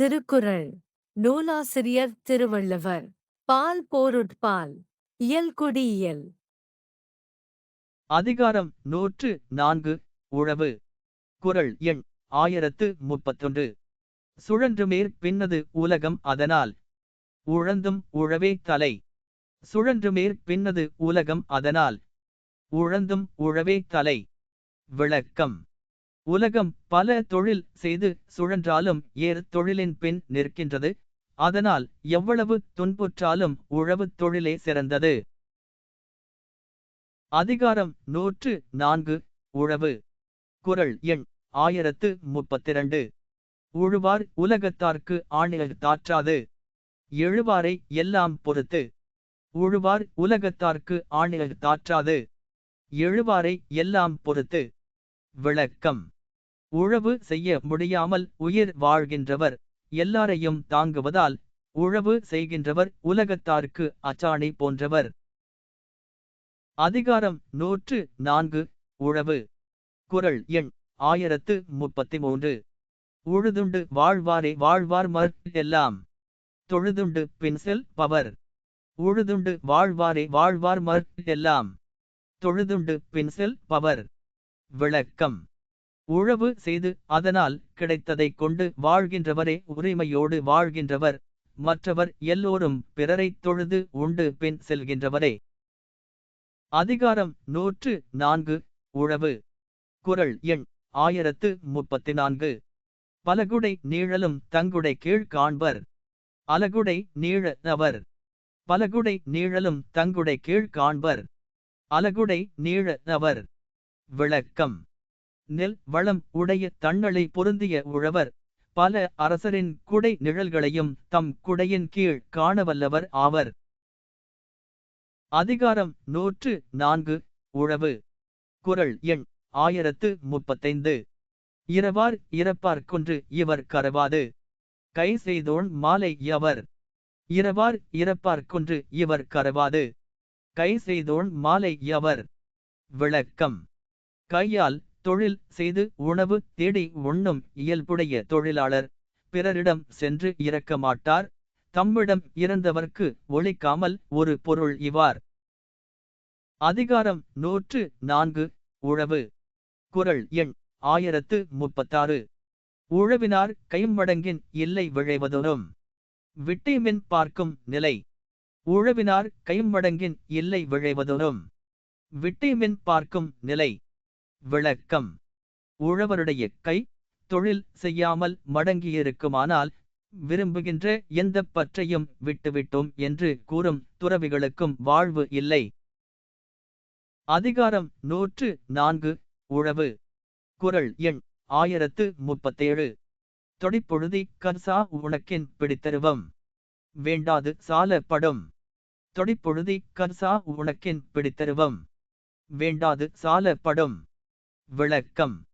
திருக்குறள். நூலாசிரியர் திருவள்ளுவர். பால் போருட்பால். இயல்குடியியல் அதிகாரம் நூற்று நான்கு. உழவு. குறள் எண் ஆயிரத்து முப்பத்தொன்று. சுழன்றுமேற் பின்னது உலகம் அதனால். உழந்தும் உழவே தலை. சுழன்றுமேற் பின்னது உலகம் அதனால். உழந்தும் உழவே தலை. விளக்கம். உலகம் பல தொழில் செய்து சுழன்றாலும் ஏறு தொழிலின் பின் நிற்கின்றது. அதனால் எவ்வளவு துன்புற்றாலும் உழவுத் தொழிலே சிறந்தது. அதிகாரம் நூற்று நான்கு. உழவு. குறள் எண் ஆயிரத்து முப்பத்திரண்டு. உழுவார் உலகத்தார்க்கு ஆணியர் தாற்றாது. எழுவாரை எல்லாம் பொறுத்து. உழுவார் உலகத்தார்க்கு ஆணியர் தாற்றாது. எழுவாரை எல்லாம் பொறுத்து. விளக்கம். உழவு செய்ய முடியாமல் உயிர் வாழ்கின்றவர். எல்லாரையும் தாங்குவதால் உழவு செய்கின்றவர் உலகத்தார்க்கு அச்சாணி போன்றவர். அதிகாரம் நூற்று நான்கு உழவு. குறள் எண் ஆயிரத்து முப்பத்தி மூன்று உழுதுண்டு வாழ்வாரே வாழ்வார் மற் எல்லாம். தொழுதுண்டு பின்செல் பவர். உழுதுண்டு வாழ்வாரே வாழ்வார் மற் எல்லாம். தொழுதுண்டு பின்செல் பவர். விளக்கம். உழவு செய்து அதனால் கிடைத்ததைக் கொண்டு வாழ்கின்றவரே உரிமையோடு வாழ்கின்றவர். மற்றவர் எல்லோரும் பிறரைத் தொழுது உண்டு பின் செல்கின்றவரே. அதிகாரம் நூற்று நான்கு. உழவு. குறள் எண் ஆயிரத்து முப்பத்தி நான்கு பலகுடை நீழலும் தங்குடை கீழ் காண்பர் அலகுடை நீழ நவர் பலகுடை நீழலும் தங்குடை கீழ் காண்பர் அலகுடை நீழ நவர் விளக்கம். நெல் வளம் உடைய தன்னலை பொருந்திய உழவர். பல அரசரின் குடை நிழல்களையும் தம் குடையின் கீழ் காணவல்லவர் ஆவர். அதிகாரம் நூற்று நான்கு உழவு. குரல் எண் ஆயிரத்து முப்பத்தைந்து. இரவார் இறப்பார் கொன்று இவர் கரவாது. கை செய்தோன் மாலை எவர் இரவார் இறப்பார் கொன்று இவர் கரவாது. கை செய்தோன் மாலை எவர் விளக்கம். கையால் தொழில் செய்து உணவு தேடி உண்ணும் இயல்புடைய தொழிலாளர். பிறரிடம் சென்று இறக்க மாட்டார். தம்மிடம் இறந்தவர்க்கு ஒழிக்காமல் ஒரு பொருள் இவார் அதிகாரம் நூற்று நான்கு. உழவு. குறள் எண் ஆயிரத்து முப்பத்தாறு. உழவினார் கைமடங்கின் இல்லை விழைவதும் விட்டைமின் பார்க்கும் நிலை. உழவினார் கைமடங்கின் இல்லை விழைவதும் விட்டைமின் பார்க்கும் நிலை. விளக்கம். உழவருடைய கை தொழில் செய்யாமல் மடங்கியிருக்குமானால் விரும்புகின்ற எந்த பற்றையும் விட்டுவிட்டோம் என்று கூறும் துறவிகளுக்கும் வாழ்வு இல்லை. அதிகாரம் நூற்று நான்கு. உழவு. குறள் எண் ஆயிரத்து முப்பத்தேழு. தொடிப்பொழுதி கர்சா உனக்கின் பிடித்தருவம். வேண்டாது சால படும் தொடிப்பொழுதி கர்சா உனக்கின் பிடித்தருவம். வேண்டாது சால படும் விளக்கம்.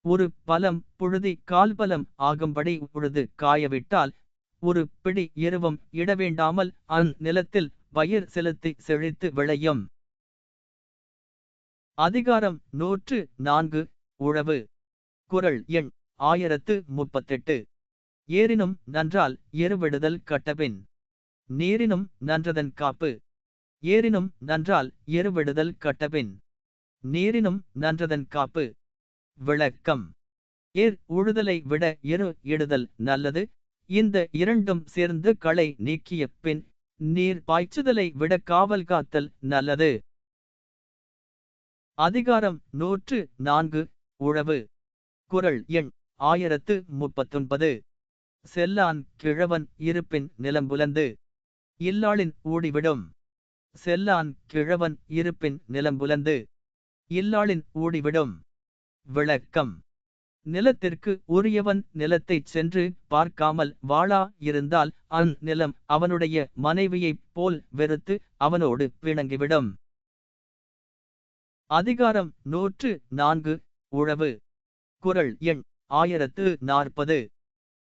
ஒரு பலம் புழுதி கால்பலம் ஆகும்படி உழுது காயவிட்டால் ஒரு பிடி எருவம் இடவேண்டாமல் அந் நிலத்தில் பயிர் செலுத்தி செழித்து விளையும். அதிகாரம் நூற்று நான்கு உழவு. குறள் எண் ஆயிரத்து முப்பத்தெட்டு. ஏரினும் நன்றால் எருவிடுதல் கட்டபின். நீரினும் நன்றதன் காப்பு. ஏரினும் நன்றால் எருவிடுதல் கட்டபின். நீரினும் நன்றதன் காப்பு. விளக்கம். ஏர் உழுதலை விட எரு இடுதல் நல்லது. இந்த இரண்டும் சேர்ந்து களை நீக்கிய பின் நீர் பாய்ச்சுதலை விட காவல் காத்தல் நல்லது. அதிகாரம் நூற்று நான்கு. உழவு. குறள் எண் ஆயிரத்து முப்பத்தொன்பது. செல்லான் கிழவன் இருப்பின் நிலம்புலந்து இல்லாளின் ஊடிவிடும். செல்லான் கிழவன் இருப்பின் நிலம்புலந்து இல்லாளின் ஊடிவிடும் விளக்கம். நிலத்திற்கு உரியவன் நிலத்தைச் சென்று பார்க்காமல் வாழா இருந்தால் அந் நிலம் அவனுடைய மனைவியைப் போல் வெறுத்து அவனோடு பிணங்கிவிடும். அதிகாரம் நூற்று நான்கு. உழவு. குறள் எண் ஆயிரத்து நாற்பது.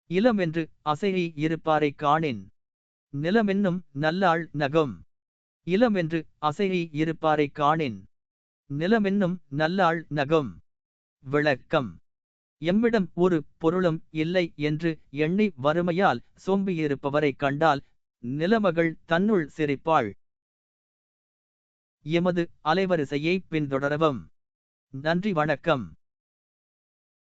இளமென்று அசையை இருப்பாரை காணின். நிலமென்னும் நல்லாள் நகும். இளமென்று அசையை இருப்பாரை காணின். நிலமென்னும் நல்லாள் நகம். விளக்கம். எம்மிடம் ஒரு பொருளும் இல்லை என்று எண்ணி வறுமையால் சோம்பியிருப்பவரைக் கண்டால் நிலமகள் தன்னுள் சிரிப்பாள். எமது அலைவரிசையை பின்தொடரவும். நன்றி வணக்கம்.